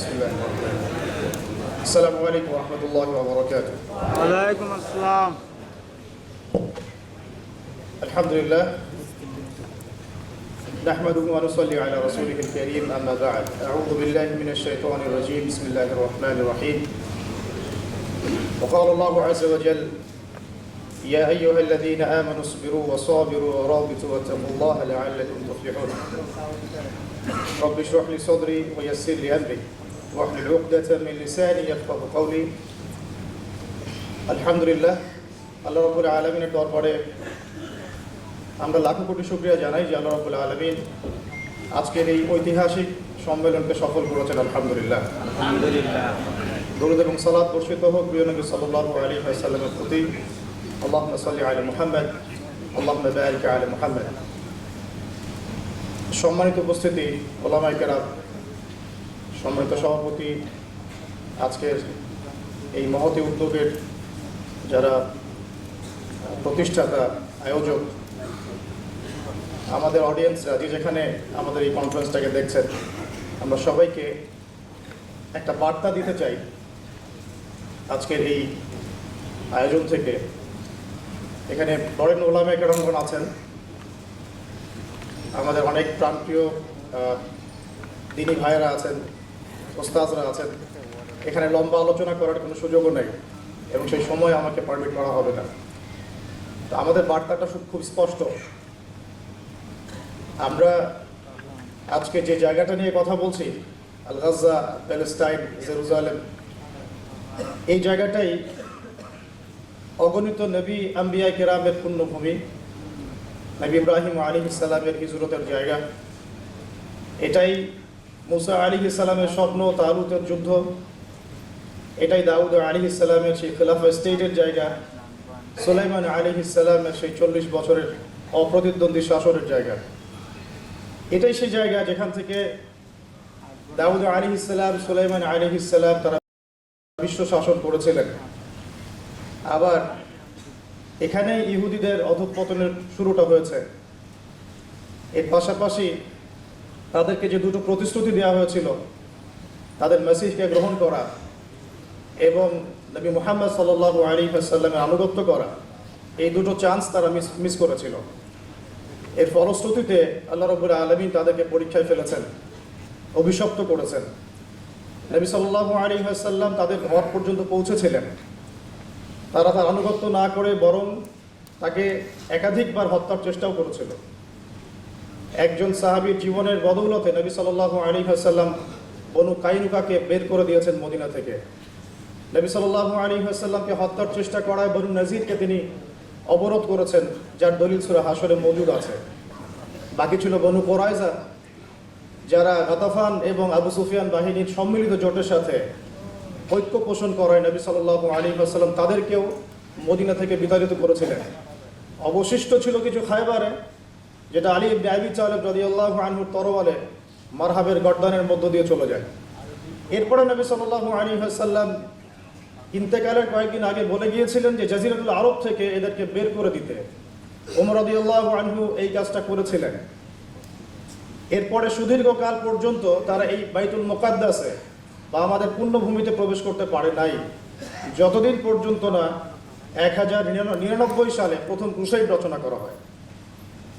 بسم الله الرحمن الرحيم السلام عليكم ورحمة الله وبركاته. وعليكم السلام. الحمد لله. نحمده ونصلي على رسوله الكريم أما بعد. أعوذ بالله من الشيطان الرجيم. بسم الله الرحمن الرحيم. وقال الله عز وجل يا أيها الذين آمنوا اصبروا وصابروا ورابطوا واتقوا الله لعلكم تفلحون. رب اشرح لي صدري ويسر لي أمري. واحلل عقدة من لساني يفقه قولي الحمد لله আল্লাহ রবুল আলমিনের দরবারে আমরা লাখো কোটি শুক্রিয়া জানাই যে আল্লাহ রবুল আলমিন আজকের এই ঐতিহাসিক সম্মেলনকে সফল করেছেন আলহামদুলিল্লাহ আলহামদুলিল্লাহ দরুদ এবং সালাদ বর্ষিত হোক প্রিয় নবী সাল্লাহ আলী সাল্লামের প্রতি আল্লাহ সাল্লি আলী মুহাম্মদ আল্লাহ বারিক আলী মুহাম্মদ সম্মানিত উপস্থিতি ওলামাই কেরাম সম্মানিত সভাপতি আজকের এই মহতি উদ্যোগের যারা প্রতিষ্ঠাতা আয়োজক আমাদের অডিয়েন্সরা যে যেখানে আমাদের এই কনফারেন্সটাকে দেখছেন আমরা সবাইকে একটা বার্তা দিতে চাই আজকের এই আয়োজন থেকে। এখানে বরেন ওলামে কেরমগণ আছেন। আমাদের অনেক আহ, দিনী ভাইয়েরা আছেন। ওস্তাজরা আছেন। এখানে লম্বা আলোচনা করার কোনো সুযোগও নেই এবং সেই সময় আমাকে পারমিট করা হবে না। তো আমাদের বার্তাটা খুব স্পষ্ট। আমরা আজকে যে জায়গাটা নিয়ে কথা বলছি আল গাজা প্যালেস্টাইন, জেরুজালেম, এই জায়গাটাই অগণিত নবী আম্বিয়া কেরামের পুণ্যভূমি। নবী ইব্রাহিম আলী ইসালামের হিজরতের জায়গা। এটাই মুসা আলী ইসালামের স্বপ্ন, তালুতের যুদ্ধ। এটাই দাউদ আলী ইসালামের সেই খেলাফা স্টেটের জায়গা। সুলাইমান আলী ইসালামের সেই চল্লিশ বছরের অপ্রতিদ্বন্দ্বী শাসনের জায়গা। এটাই সেই জায়গা যেখান থেকে দাউদ আলী ইসালাম সুলাইমান আলী ইসালাম তারা বিশ্ব শাসন করেছিলেন। আবার এখানে ইহুদিদের অধঃপতনের শুরুটা হয়েছে। এর পাশাপাশি তাদেরকে যে দুটো প্রতিশ্রুতি দেওয়া হয়েছিল, তাদের মেসিজকে গ্রহণ করা এবং নবী মোহাম্মদ সাল আলী সাল্লামের আনুগত্য করা, এই দুটো চান্স তারা মিস মিস করেছিল। এর ফলশ্রুতিতে আল্লাহ রবুল্লা আলমিন তাদেরকে পরীক্ষায় ফেলেছেন, অভিশপ্ত করেছেন। নবী সাল্লাহ আলী সাল্লাম তাদের ঘর পর্যন্ত পৌঁছেছিলেন। তারা তার আনুগত্য না করে বরং তাকে একাধিকবার হত্যার চেষ্টাও করেছিল। একজন সাহাবীর জীবনের বদৌলতে নবী সাল্লাহ আলী সাল্লাম বনু কাইনুকাকে বের করে দিয়েছেন মদিনা থেকে। নবী সাল্লাহ আলী সাল্লামকে হত্যার চেষ্টা করায় বনু নজিরকে তিনি অবরোধ করেছেন, যার দলিল সুরা হাসরে মজুদ আছে। বাকি ছিল বনু কোরাইজা যারা গাতাফান এবং আবু সুফিয়ান বাহিনীর সম্মিলিত জোটের সাথে ঐক্য পোষণ করায় নবী সাল্লাহ আলী আসাল্লাম তাদেরকেও মদিনা থেকে বিতাড়িত করেছিলেন। অবশিষ্ট ছিল কিছু খায়বারে যেটা আলী ইবনে আবি চালেব রাদিয়াল্লাহু আনহুর তরবালে মারহাবের গর্দানের মধ্য দিয়ে চলে যায়। এরপরে নবী সাল্লাহ আলী আসাল্লাম ইন্তেকালের কয়েকদিন আগে বলে গিয়েছিলেন যে জাজিরাতুল আরব থেকে এদেরকে বের করে দিতে। ওমর রাদিয়াল্লাহু আনহু এই কাজটা করেছিলেন। এরপরে সুদীর্ঘকাল পর্যন্ত তারা এই বাইতুল মোকাদ্দাসে বা আমাদের পুণ্যভূমিতে প্রবেশ করতে পারে নাই। যতদিন পর্যন্ত না এক হাজার নিরানব্বই সালে প্রথম ক্রুসাইড রচনা করা হয়।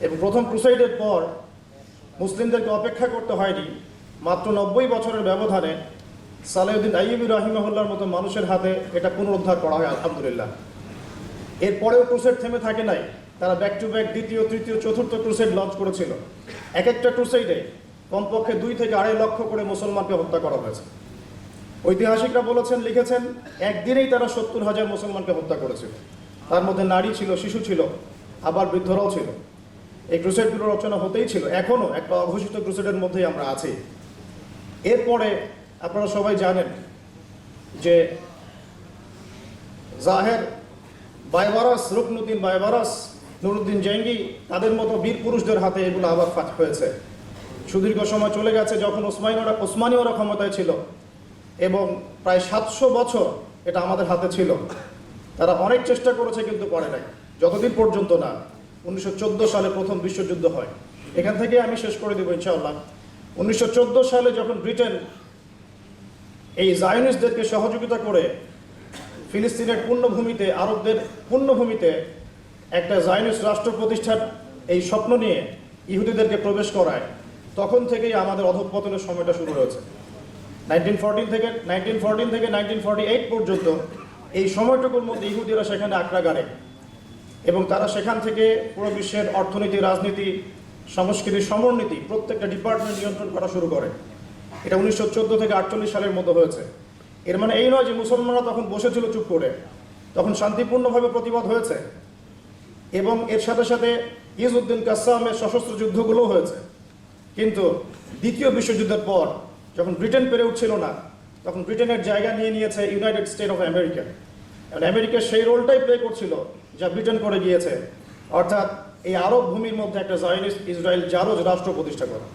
এবং প্রথম ক্রুসাইডের পর মুসলিমদেরকে অপেক্ষা করতে হয়নি। মাত্র নব্বই বছরের ব্যবধানে সালেউদ্দিন আইবি রাহিমাহুল্লার মতো মানুষের হাতে এটা পুনরুদ্ধার করা হয়, আলহামদুলিল্লাহ। এরপরেও ক্রুসেড থেমে থাকে নাই। তারা ব্যাক টু ব্যাক দ্বিতীয়, তৃতীয়, চতুর্থ ক্রুসেড লঞ্চ করেছিল। এক একটা ক্রুসেডে কমপক্ষে দুই থেকে আড়াই লক্ষ করে মুসলমানকে হত্যা করা হয়েছে। ঐতিহাসিকরা বলেছেন, লিখেছেন, একদিনেই তারা সত্তর হাজার মুসলমানকে হত্যা করেছিল। তার মধ্যে নারী ছিল, শিশু ছিল, আবার বৃদ্ধরাও ছিল। এই ক্রুসেডগুলো রচনা হতেই ছিল এখনও একটা অঘোষিত ক্রুসেডের মধ্যেই আমরা আছি। এরপরে আপনারা সবাই জানেন যে জাহের বায়বারাস রুকনুদ্দিন বায়বারাস নুরুদ্দিন জেঙ্গি, তাদের মতো বীর পুরুষদের হাতে এগুলো আবার ফাঁক হয়েছে। সুদীর্ঘ সময় চলে গেছে যখন ওসমানীয়রা ওসমানীয়রা ক্ষমতায় ছিল এবং প্রায় সাতশো বছর এটা আমাদের হাতে ছিল। তারা অনেক চেষ্টা করেছে কিন্তু করে নাই, যতদিন পর্যন্ত না। উনিশশো চোদ্দ সালে প্রথম বিশ্বযুদ্ধ হয়। এখান থেকে আমি শেষ করে দেবো ইনশাআল্লাহ। উনিশশো চোদ্দ সালে যখন ব্রিটেন এই জায়নিস্টদেরকে সহযোগিতা করে ফিলিস্তিনের পূর্ণভূমিতে, আরবদের পূর্ণভূমিতে একটা জায়নিস্ট রাষ্ট্র প্রতিষ্ঠার এই স্বপ্ন নিয়ে ইহুদিদেরকে প্রবেশ করায়, তখন থেকেই আমাদের অধঃপতনের সময়টা শুরু হয়েছে। নাইনটিন ফোরটিন থেকে, নাইনটিন ফোরটিন থেকে নাইনটিন ফর্টি এইট পর্যন্ত এই সময়টুকুর মধ্যে ইহুদিরা সেখানে আঁকড়া গাড়ে এবং তারা সেখান থেকে পুরো বিশ্বের অর্থনীতি, রাজনীতি, সংস্কৃতি, সমরনীতি প্রত্যেকটা ডিপার্টমেন্ট নিয়ন্ত্রণ করা শুরু করে। এটা উনিশশো চোদ্দ থেকে আটচল্লিশ সালের মধ্যে হয়েছে। এর মানে এই নয় যে মুসলমানরা তখন বসেছিল চুপ করে। তখন শান্তিপূর্ণভাবে প্রতিবাদ হয়েছে। এবং এর সাথে সাথে ইজউদ্দিন কাসামের সশস্ত্র যুদ্ধগুলো হয়েছে। কিন্তু দ্বিতীয় বিশ্বযুদ্ধের পর যখন ব্রিটেন পেরে উঠছিল না, তখন ব্রিটেনের জায়গা নিয়ে নিয়েছে united state of America America সেই রোলটাই প্লে করছিল যা ব্রিটেন করে গিয়েছে। অর্থাৎ এই আরব ভূমির মধ্যে একটা জায়নিস্ট ইসরায়েল জারজ রাষ্ট্র প্রতিষ্ঠা করা।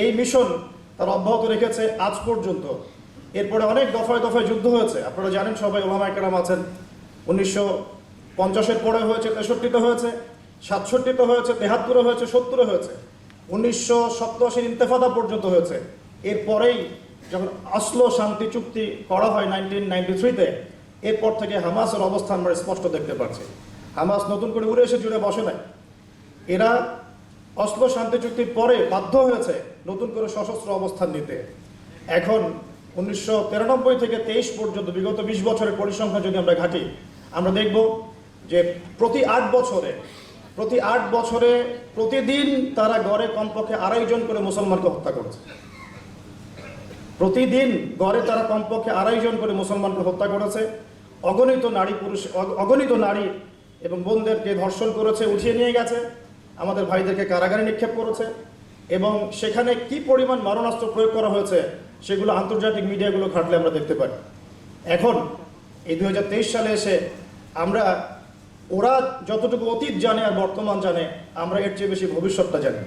এই মিশন তার অব্যাহত রেখেছে আজ পর্যন্ত। এরপরে অনেক দফায় দফায় যুদ্ধ হয়েছে। আপনারা জানেন সবাই ওলামা একরাম আছেন। উনিশশো পঞ্চাশের পরে হয়েছে, তেষট্টিতে হয়েছে, সাতষট্টিতে হয়েছে, তেহাত্তরে হয়েছে, সত্তরে হয়েছে। উনিশশো সপ্তাশির ইন্তেফাদা পর্যন্ত হয়েছে। এরপরেই যখন অসলো শান্তি চুক্তি করা হয় নাইনটিন নাইনটি থ্রিতে, এরপর থেকে হামাসের অবস্থান আমরা স্পষ্ট দেখতে পাচ্ছি। হামাস নতুন করে উড়ে এসে জুড়ে বসে নাই। এরা অসলো শান্তি চুক্তির পরে বাধ্য হয়েছে নতুন করে সশস্ত্র অবস্থান নিতে। এখন উনিশশো তিরানব্বই থেকে তেইশ পর্যন্ত বিগত বিশ বছরের পরিসংখ্যান যদি আমরা ঘাঁটি, আমরা দেখব যে প্রতি আট বছরে, প্রতি আট বছরে প্রতিদিন তারা গড়ে কমপক্ষে আড়াই জন করে মুসলমানকে হত্যা করেছে। প্রতিদিন গড়ে তারা কমপক্ষে আড়াই জন করে মুসলমানকে হত্যা করেছে। অগণিত নারী পুরুষ অগণিত নারী এবং বোনদেরকে ধর্ষণ করেছে, উঠিয়ে নিয়ে গেছে, আমাদের ভাইদেরকে কারাগারে নিক্ষেপ করেছে, এবং সেখানে কি পরিমাণ মারণাস্ত্র প্রয়োগ করা হয়েছে সেগুলো আন্তর্জাতিক মিডিয়াগুলো ঘাটলে আমরা দেখতে পাই এখন, এই দু হাজার তেইশ সালে এসে আমরা, ওরা যতটুকু অতীত জানে আর বর্তমান জানে, আমরা এর চেয়ে বেশি ভবিষ্যৎটা জানি।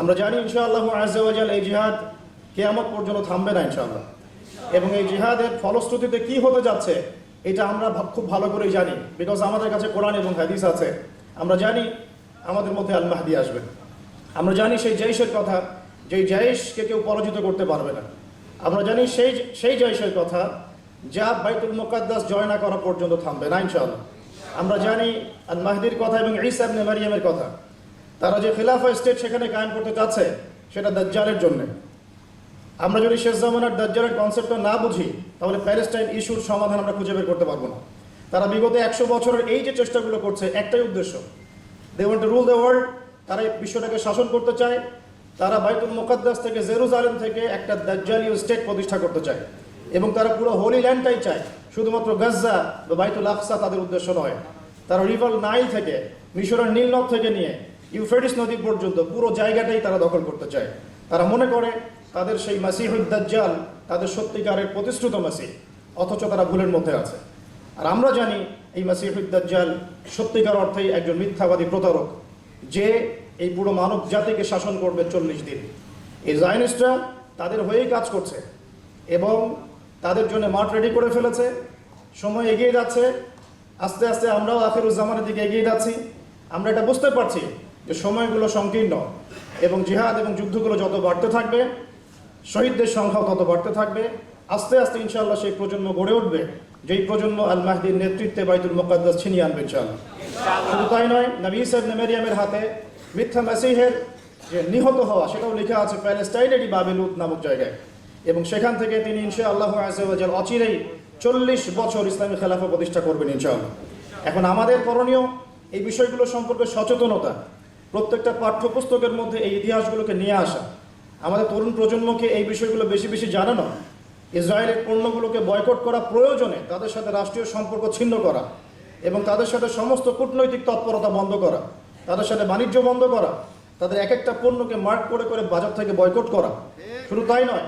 আমরা জানি, ইনশাআল্লাহ আজাল এই জিহাদ কেয়ামত পর্যন্ত থামবে না, ইনশাআল্লাহ। এবং এই জিহাদের ফলশ্রুতিতে কি হতে যাচ্ছে এটা আমরা খুব ভালো করেই জানি বিকজ আমাদের কাছে কোরআন এবং হাদিস আছে। আমরা জানি আমাদের মধ্যে আল মাহদি আসবেন আমরা জানি সেই জৈশের কথা, যেই জৈশকে কেউ পরাজিত করতে পারবে না। আমরা জানি সেই সেই জৈশের কথা, যা বাইতুল মুকাদ্দাস জয় না করা পর্যন্ত থামবে না, ইনশাআল্লাহ। আমরা জানি আল মাহদির কথা এবং ঈসা ইবনে মারিয়ামের কথা। তারা যে খিলাফা স্টেট সেখানে কায়েম করতে চাচ্ছে, সেটা দাজ্জালের জন্য। আমরা যদি শেষ জামানার দাজ্জালের কনসেপ্টটা না বুঝি, তাহলে প্যালেস্টাইন ইস্যুর সমাধান আমরা খুঁজে বের করতে পারব না। তারা বিগত একশো বছরের এই যে চেষ্টাগুলো করছে, একটাই উদ্দেশ্য। They want to rule the world তারা এই বিশ্বটাকে শাসন করতে চায়। তারা বাইতুল মুকাদ্দাস থেকে জেরুজালেম থেকে একটা দাজ্জালীয় স্টেট প্রতিষ্ঠা করতে চায়। এবং তারা পুরো হোলি ল্যান্ডটাই চায়। শুধুমাত্র গাজ্জা বা বাইতুল আকসা তাদের উদ্দেশ্য নয়। তারা রিভার নাইল থেকে, মিশরের নীলনদ থেকে নিয়ে, ইউফ্রেটিস নদী পর্যন্ত পুরো জায়গাটাই তারা দখল করতে চায়। তারা মনে করে তাদের সেই মাসিহুদ দাজ্জাল, তাদের সত্যিকারের প্রতিশ্রুত মাসিহ, অথচ তারা ভুলের মধ্যে আছে। আর আমরা জানি এই মাসিহুদ দাজ্জাল সত্যিকার অর্থেই একজন মিথ্যাবাদী প্রতারক, যে এই পুরো মানব জাতিকে শাসন করবে চল্লিশ দিন। এই জায়নিস্টরা তাদের হয়েই কাজ করছে এবং তাদের জন্য মাঠ রেডি করে ফেলেছে। সময় এগিয়ে যাচ্ছে। আস্তে আস্তে আমরাও আখিরুজ্জামানের দিকে এগিয়ে যাচ্ছি। আমরা এটা বুঝতে পারছি যে সময়গুলো সংকীর্ণ এবং জিহাদ এবং যুদ্ধগুলো যত বাড়তে থাকবে শহীদদের সংখ্যাও তত বাড়তে থাকবে। আস্তে আস্তে ইনশাআল্লাহ সেই প্রজন্ম গড়ে উঠবে, যেই প্রজন্ম আল মাহদির নেতৃত্বে বাইতুল মোকাদ্দাস ছিনিয়ে আনবে ইনশাআল্লাহ। শুধু তাই নয়, নবী সাহেব নেমেরিয়ামের হাতে মিথ্যা মেসিহের যে নিহত হওয়া, সেটাও লেখা আছে প্যালেস্টাইনেরই বাবেলুদ নামক জায়গায়। এবং সেখান থেকে তিনি ইনশা আল্লাহ আজাল অচিরেই চল্লিশ বছর ইসলামী খেলাফা প্রতিষ্ঠা করবেন ইনশাআল্লাহ। এখন আমাদের করণীয় এই বিষয়গুলো সম্পর্কে সচেতনতা, প্রত্যেকটা পাঠ্যপুস্তকের মধ্যে এই ইতিহাসগুলোকে নিয়ে আসা। আমাদের তরুণ প্রজন্মকে এই বিষয়গুলো বেশি বেশি জানানো, ইসরায়েলের পণ্যগুলোকে বয়কট করা প্রয়োজনে তাদের সাথে রাষ্ট্রীয় সম্পর্ক ছিন্ন করা এবং তাদের সাথে সমস্ত কূটনৈতিক তৎপরতা বন্ধ করা, তাদের সাথে বাণিজ্য বন্ধ করা, তাদের এক একটা পণ্যকে মার্ক করে করে বাজার থেকে বয়কট করা। শুধু তাই নয়,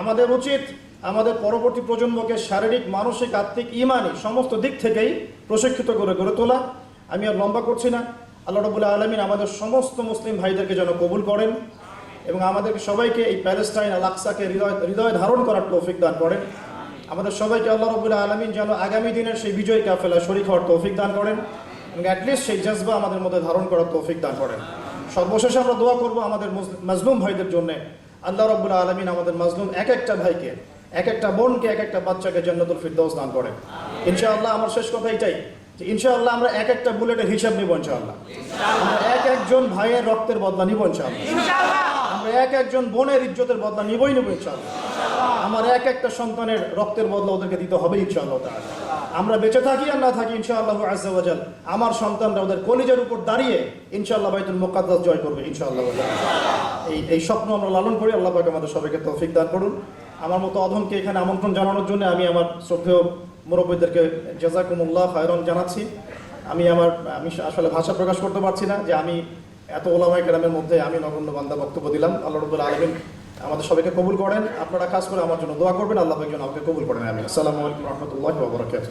আমাদের উচিত আমাদের পরবর্তী প্রজন্মকে শারীরিক, মানসিক, আত্মিক, ইমানি সমস্ত দিক থেকেই প্রশিক্ষিত করে গড়ে তোলা। আমি আর লম্বা করছি না। আল্লাহ রবুল্লাহ আলমিন আমাদের সমস্ত মুসলিম ভাইদেরকে যেন কবুল করেন। এবং আমাদেরকে সবাইকে এই প্যালেস্টাইন আল আকসাকে হৃদয় হৃদয় ধারণ করার তৌফিক দান করেন। আমাদের সবাইকে আল্লাহ রবুল্লাহ আলমিন যেন আগামী দিনের সেই বিজয় কাফেলা শরিক হওয়ার তৌফিক দান করেন এবং অ্যাটলিস্ট সেই জজবা আমাদের মধ্যে ধারণ করার তৌফিক দান করেন। সর্বশেষে আমরা দোয়া করব আমাদের মাজলুম ভাইদের জন্য। আল্লাহ রব্বুল আলমিন আমাদের মাজলুম এক একটা ভাইকে, এক একটা বোনকে, এক একটা বাচ্চাকে জান্নাতুল ফিরদৌস দান করেন। ইনশাআল্লাহ আমার শেষ কথা এটাই যে ইনশাআল্লাহ আমরা এক একটা বুলেটের হিসাব নিব ইনশাআল্লাহ। আমরা এক একজন ভাইয়ের রক্তের বদলা নিব ইনশাআল্লাহ। আমরা এক একজন বোনের ইজ্জতের বদলা নিবই নেব ইনশাআল্লাহ। আমার এক একটা সন্তানের রক্তের বদলা ওদেরকে দিতে হবে ইনশাআল্লাহ আমরা বেঁচে থাকি আর না থাকি ইনশাআল্লাহ ওয়াজাল আমার সন্তানরা ওদের কলিজার উপর দাঁড়িয়ে ইনশাআল্লাহ বাইতুল মুকাদ্দাস জয় করবে ইনশাআল্লাহ এই এই স্বপ্ন আমরা লালন করি। আল্লাহ পাক আমাদের সবাইকে তৌফিক দান করুন। আমার মতো অধমকে এখানে আমন্ত্রণ জানানোর জন্য আমি আমার শ্রদ্ধেয় মুরব্বীদেরকে জাজাকুমুল্লাহ খায়রন জানাচ্ছি। আমি আমার আমি আসলে ভাষা প্রকাশ করতে পারছি না যে আমি এত ওলামাই কেরামের মধ্যে আমি নগণ্য বান্দা বক্তব্য দিলাম। আল্লাহ রবুল আলমিন আমাদের সবাইকে কবুল করেন। আপনারা কাজ করে আমার জন্য দোয়া করবেন। আল্লাহ একজন আমাকে কবুল করেন আমি আসসালামু আলাইকুম রহমতুল্লাহ বরকাত